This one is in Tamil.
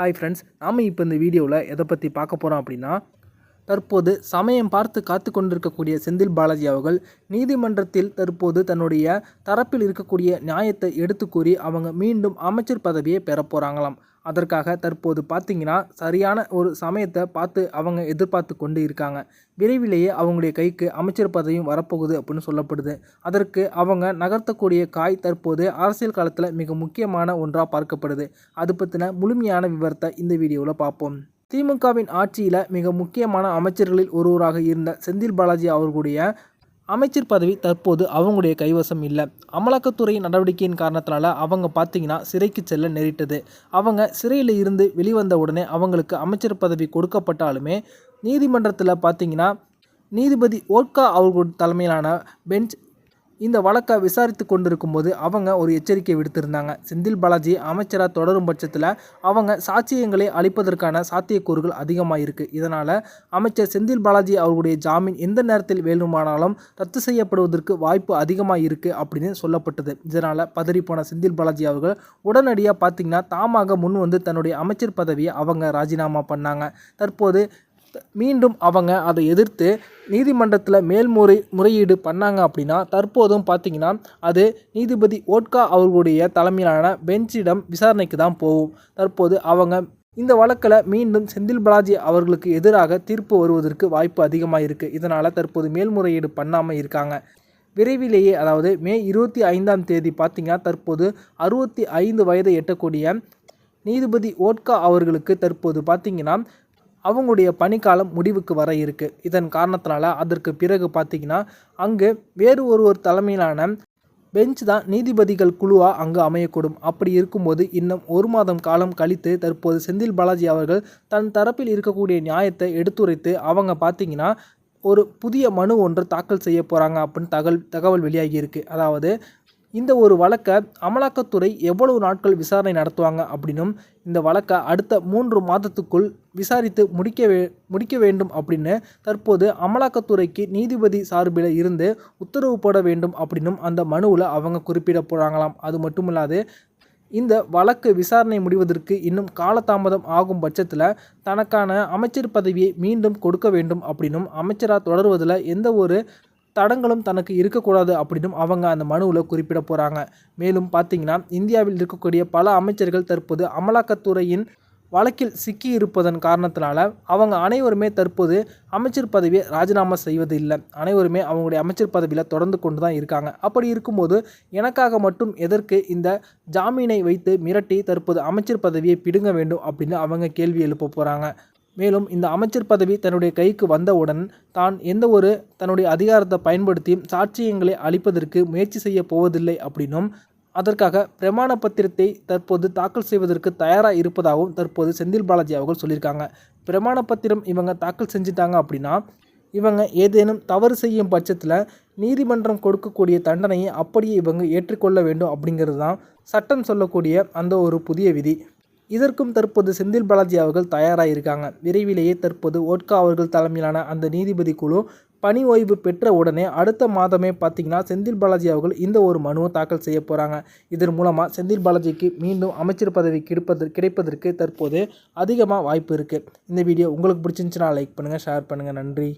ஹாய் ஃப்ரெண்ட்ஸ் நாம் இப்போ இந்த வீடியோவில் எதை பற்றி பார்க்க போகிறோம் அப்படின்னா தற்போது சமயம் பார்த்து காத்து கொண்டிருக்கக்கூடிய செந்தில் பாலாஜி அவர்கள் நீதிமன்றத்தில் தற்போது தன்னுடைய தரப்பில் இருக்கக்கூடிய நியாயத்தை எடுத்து கூறி அவங்க மீண்டும் அமைச்சர் பதவியை பெற போகிறாங்களாம் அதற்காக தற்போது பார்த்தீங்கன்னா சரியான ஒரு சமயத்தை பார்த்து அவங்க எதிர்பார்த்து கொண்டு இருக்காங்க. விரைவிலேயே அவங்களுடைய கைக்கு அமைச்சர் பதவியும் வரப்போகுது அப்படின்னு சொல்லப்படுது. அதற்கு அவங்க நகர்த்தக்கூடிய காய் தற்போது அரசியல் காலத்தில் மிக முக்கியமான ஒன்றாக பார்க்கப்படுது. அது பற்றின முழுமையான விவரத்தை இந்த வீடியோவில் பார்ப்போம். திமுகவின் ஆட்சியில் மிக முக்கியமான அமைச்சர்களில் ஒருவராக இருந்த செந்தில் பாலாஜி அவர்களுடைய அமைச்சர் பதவி தற்போது அவங்களுடைய கைவசம் இல்லை. அமலாக்கத்துறை நடவடிக்கையின் காரணத்தினால அவங்க பார்த்தீங்கன்னா சிறைக்கு செல்ல நேரிட்டது. அவங்க சிறையில் இருந்து வெளிவந்த உடனே அவங்களுக்கு அமைச்சர் பதவி கொடுக்கப்பட்டாலுமே நீதிமன்றத்தில் பார்த்தீங்கன்னா நீதிபதி ஓட்கா அவர்கள் தலைமையிலான பெஞ்ச் இந்த வழக்கை விசாரித்து கொண்டிருக்கும் போது அவங்க ஒரு எச்சரிக்கை விடுத்திருந்தாங்க. செந்தில் பாலாஜி அமைச்சராக தொடரும் பட்சத்தில் அவங்க சாட்சியங்களை அளிப்பதற்கான சாத்தியக்கூறுகள் அதிகமாக இருக்குது இதனால் அமைச்சர் செந்தில் பாலாஜி அவர்களுடைய ஜாமீன் எந்த நேரத்தில் வேணுமானாலும் ரத்து செய்யப்படுவதற்கு வாய்ப்பு அதிகமாக இருக்குது அப்படின்னு சொல்லப்பட்டது. இதனால் பதறிப்போன செந்தில் பாலாஜி அவர்கள் உடனடியாக பார்த்திங்கன்னா தாமாக முன் வந்து தன்னுடைய அமைச்சர் பதவியை அவங்க ராஜினாமா பண்ணாங்க. தற்போது மீண்டும் அவங்க அதை எதிர்த்து நீதிமன்றத்தில் மேல்முறை முறையீடு பண்ணாங்க அப்படின்னா தற்போதும் பார்த்திங்கன்னா அது நீதிபதி ஓட்கா அவர்களுடைய தலைமையிலான பெஞ்சிடம் விசாரணைக்கு தான் போகும். தற்போது அவங்க இந்த வழக்கில் மீண்டும் செந்தில் பாலாஜி அவர்களுக்கு எதிராக தீர்ப்பு வருவதற்கு வாய்ப்பு அதிகமாக இருக்குது இதனால் தற்போது மேல்முறையீடு பண்ணாமல் இருக்காங்க. விரைவிலேயே அதாவது மே இருபத்தி ஐந்தாம் தேதி பார்த்திங்கன்னா தற்போது அறுபத்தி ஐந்து வயதை எட்டக்கூடிய நீதிபதி ஓட்கா அவர்களுக்கு தற்போது பார்த்திங்கன்னா அவங்களுடைய பணிக்காலம் முடிவுக்கு வர இருக்குது இதன் காரணத்தினால அதற்கு பிறகு பார்த்திங்கன்னா அங்கு வேறு ஒருவர் தலைமையிலான பெஞ்ச் தான் நீதிபதிகள் குழுவாக அங்கு அமையக்கூடும். அப்படி இருக்கும்போது இன்னும் ஒரு மாதம் காலம் கழித்து தற்போது செந்தில் பாலாஜி அவர்கள் தன் தரப்பில் இருக்கக்கூடிய நியாயத்தை எடுத்துரைத்து அவங்க பார்த்திங்கன்னா ஒரு புதிய மனு ஒன்று தாக்கல் செய்ய போகிறாங்க அப்படின்னு தகவல் தகவல் வெளியாகி இருக்குது அதாவது இந்த ஒரு வழக்கை அமலாக்கத்துறை எவ்வளவு நாட்கள் விசாரணை நடத்துவாங்க அப்படின்னும் இந்த வழக்கை அடுத்த மூன்று மாதத்துக்குள் விசாரித்து முடிக்க வே முடிக்க வேண்டும் அப்படின்னு தற்போது அமலாக்கத்துறைக்கு நீதிபதி சார்பில் இருந்து உத்தரவு போட வேண்டும் அப்படின்னும் அந்த மனுவில் அவங்க குறிப்பிட போகிறாங்களாம் அது மட்டும் இல்லாது இந்த வழக்கு விசாரணை முடிவதற்கு இன்னும் காலதாமதம் ஆகும் பட்சத்தில் தனக்கான அமைச்சர் பதவியை மீண்டும் கொடுக்க வேண்டும் அப்படின்னும் அமைச்சராக தொடர்வதில் எந்த ஒரு தடங்களும் தனக்கு இருக்கக்கூடாது அப்படின்னும் அவங்க அந்த மனுவில் குறிப்பிட போகிறாங்க மேலும் பார்த்தீங்கன்னா இந்தியாவில் இருக்கக்கூடிய பல அமைச்சர்கள் தற்போது அமலாக்கத்துறையின் வழக்கில் சிக்கி இருப்பதன் காரணத்தினால அவங்க அனைவருமே தற்போது அமைச்சர் பதவியை ராஜினாமா செய்வது இல்லை அனைவருமே அவங்களுடைய அமைச்சர் பதவியில் தொடர்ந்து கொண்டு தான் இருக்காங்க. அப்படி இருக்கும்போது எனக்காக மட்டும் எதற்கு இந்த ஜாமீனை வைத்து மிரட்டி தற்போது அமைச்சர் பதவியை பிடுங்க வேண்டும் அப்படின்னு அவங்க கேள்வி எழுப்ப போகிறாங்க மேலும் இந்த அமைச்சர் பதவி தன்னுடைய கைக்கு வந்தவுடன் தான் எந்த ஒரு தன்னுடைய அதிகாரத்தை பயன்படுத்தியும் சாட்சியங்களை அளிப்பதற்கு முயற்சி செய்ய போவதில்லை அப்படின்னும் அதற்காக பிரமாண பத்திரத்தை தற்போது தாக்கல் செய்வதற்கு தயாராக இருப்பதாகவும் தற்போது செந்தில் பாலாஜி அவர்கள் சொல்லியிருக்காங்க. பிரமாண பத்திரம் இவங்க தாக்கல் செஞ்சிட்டாங்க அப்படின்னா இவங்க ஏதேனும் தவறு செய்யும் பட்சத்தில் நீதிமன்றம் கொடுக்கக்கூடிய தண்டனையை அப்படியே இவங்க ஏற்றுக்கொள்ள வேண்டும் அப்படிங்கிறது தான் சட்டம் சொல்லக்கூடிய அந்த ஒரு புதிய விதி. இதற்கும் தற்போது செந்தில் பாலாஜி அவர்கள் தயாராக இருக்காங்க. விரைவிலேயே தற்போது ஓட்கா அவர்கள் தலைமையிலான அந்த நீதிபதி குழு பணி ஓய்வு பெற்ற உடனே அடுத்த மாதமே பார்த்திங்கன்னா செந்தில் பாலாஜி அவர்கள் இந்த ஒரு மனுவை தாக்கல் செய்ய போகிறாங்க இதன் மூலமாக செந்தில் பாலாஜிக்கு மீண்டும் அமைச்சர் பதவி கிடைப்பது கிடைப்பதற்கு தற்போது அதிகமாக வாய்ப்பு இருக்குது இந்த வீடியோ உங்களுக்கு பிடிச்சிருந்துச்சுன்னா லைக் பண்ணுங்கள் ஷேர் பண்ணுங்கள் நன்றி.